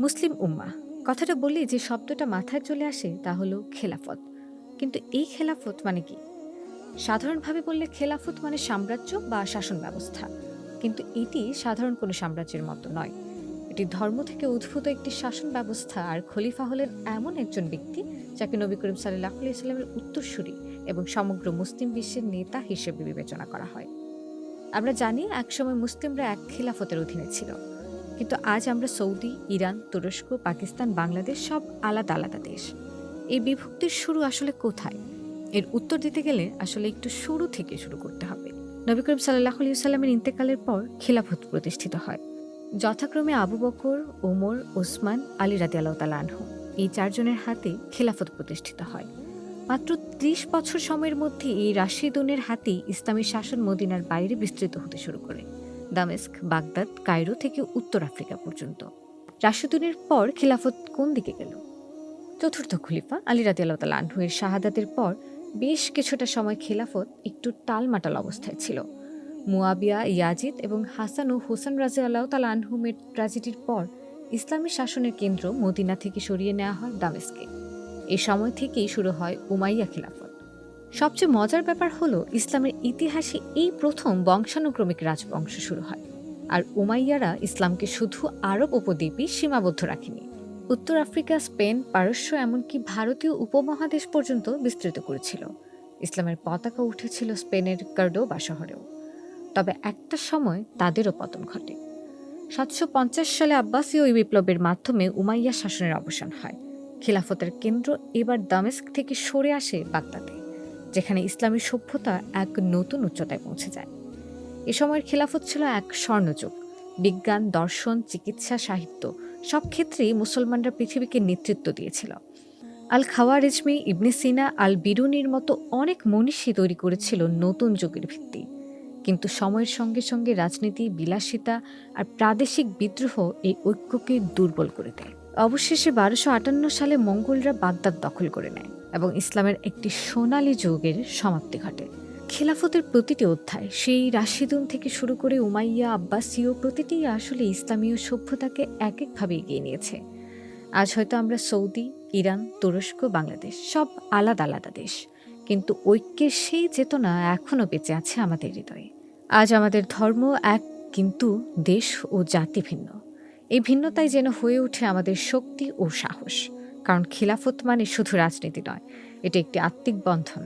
মুসলিম উম্মা, কথাটা বলি যে শব্দটা মাথায় চলে আসে তা হলো খেলাফত। কিন্তু এই খেলাফত মানে কি? সাধারণভাবে বললে খেলাফত মানে সাম্রাজ্য বা শাসন ব্যবস্থা। কিন্তু এটি সাধারণ কোনো সাম্রাজ্যের মতো নয়। এটি ধর্ম থেকে উদ্ভূত একটি শাসন ব্যবস্থা আর খলিফা হলেন এমন একজন ব্যক্তি যাকে নবী করিম সাল্লাহ ইসলামের উত্তরসূরি এবং সমগ্র মুসলিম বিশ্বের নেতা হিসেবে বিবেচনা করা হয়। আমরা জানি একসময় মুসলিমরা এক খিলাফতের অধীনে ছিল। কিন্তু আজ আমরা সৌদি, ইরান, তুরস্ক, পাকিস্তান, বাংলাদেশ সব আলাদা আলাদা দেশ। এই বিভক্তির শুরু আসলে কোথায়? এর উত্তর দিতে গেলে আসলে একটু শুরু থেকে শুরু করতে হবে। নবী করিম সাল্লাহ সাল্লামের ইন্তেকালের পর খিলাফত প্রতিষ্ঠিত হয়। যথাক্রমে আবু বকর, ওমর, ওসমান, আলী রাদি আল্লাহ এই চারজনের হাতে খিলাফত প্রতিষ্ঠিত হয়। মাত্র ত্রিশ বছর সময়ের মধ্যে এই রাশিদুনের হাতেই ইসলামী শাসন মদিনার বাইরে বিস্তৃত হতে শুরু করে। দামেস্ক, বাগদাদ, কায়রো থেকে উত্তর আফ্রিকা পর্যন্ত। রাশিদুনের পর খিলাফত কোন দিকে গেল? চতুর্থ খলিফা আলী রাদি আল্লাহ আনহু এর শাহাদাতের পর বেশ কিছুটা সময় খিলাফত একটু টালমাটাল অবস্থায় ছিল। মুয়াবিয়া ইয়াজিদ এবং হাসান ও হোসেন রাজা আল্লাহ তালা আনহুমের ট্র্যাজেডির পর ইসলামী শাসনের কেন্দ্র মদিনা থেকে সরিয়ে নেওয়া হয় দামেস্কে। এ সময় থেকেই শুরু হয় উমাইয়া খিলাফত। সবচেয়ে মজার ব্যাপার হলো, ইসলামের ইতিহাসে এই প্রথম বংশানুক্রমিক রাজবংশ শুরু হয়। আর উমাইয়ারা ইসলামকে শুধু আরব উপদ্বীপই সীমাবদ্ধ রাখেনি। উত্তর আফ্রিকা, স্পেন, পারস্য, এমনকি ভারতীয় উপমহাদেশ পর্যন্ত বিস্তৃত করেছিল। ইসলামের পতাকা উঠেছিল স্পেনের কার্ডোবা শহরেও। তবে একটা সময় তাদেরও পতন ঘটে। সাতশো পঞ্চাশ সালে আব্বাসীয় ওই বিপ্লবের মাধ্যমে উমাইয়া শাসনের অবসান হয়। খিলাফতের কেন্দ্র এবার দামেস্ক থেকে সরে আসে বাগদাদে। যেখানে ইসলামী সভ্যতা এক নতুন উচ্চতায় পৌঁছে যায়। এ সময়ের খেলাফত ছিল এক স্বর্ণযুগ। বিজ্ঞান, দর্শন, চিকিৎসা, সাহিত্য সব ক্ষেত্রেই মুসলমানরা পৃথিবীকে নেতৃত্ব দিয়েছিল। আল খাওয়ারিজমি ইবনে সিনা আল বিরুনির মতো অনেক মনীষী তৈরি করেছিল নতুন যুগের ভিত্তি। কিন্তু সময়ের সঙ্গে সঙ্গে রাজনীতি, বিলাসিতা আর প্রাদেশিক বিদ্রোহ এই ঐক্যকে দুর্বল করে দেয়। অবশেষে বারোশো আটান্ন সালে মঙ্গলরা বাগদাদ দখল করে নেয় এবং ইসলামের একটি সোনালী যুগের সমাপ্তি ঘটে। খেলাফতের প্রতিটি অধ্যায় সেই রাশিদুন থেকে শুরু করে উমাইয়া, আব্বাসীয় প্রতিটি আসলে ইসলামীয় সভ্যতাকে এক একভাবে এগিয়ে নিয়েছে। আজ হয়তো আমরা সৌদি, ইরান, তুরস্ক, বাংলাদেশ সব আলাদা আলাদা দেশ। কিন্তু ঐক্যের সেই চেতনা এখনও বেঁচে আছে আমাদের হৃদয়ে। আজ আমাদের ধর্ম এক, কিন্তু দেশ ও জাতি ভিন্ন। এই ভিন্নতাই যেন হয়ে ওঠে আমাদের শক্তি ও সাহস। কারণ খিলাফত মানে শুধু রাজনীতি নয়, এটি একটি আত্মিক বন্ধন।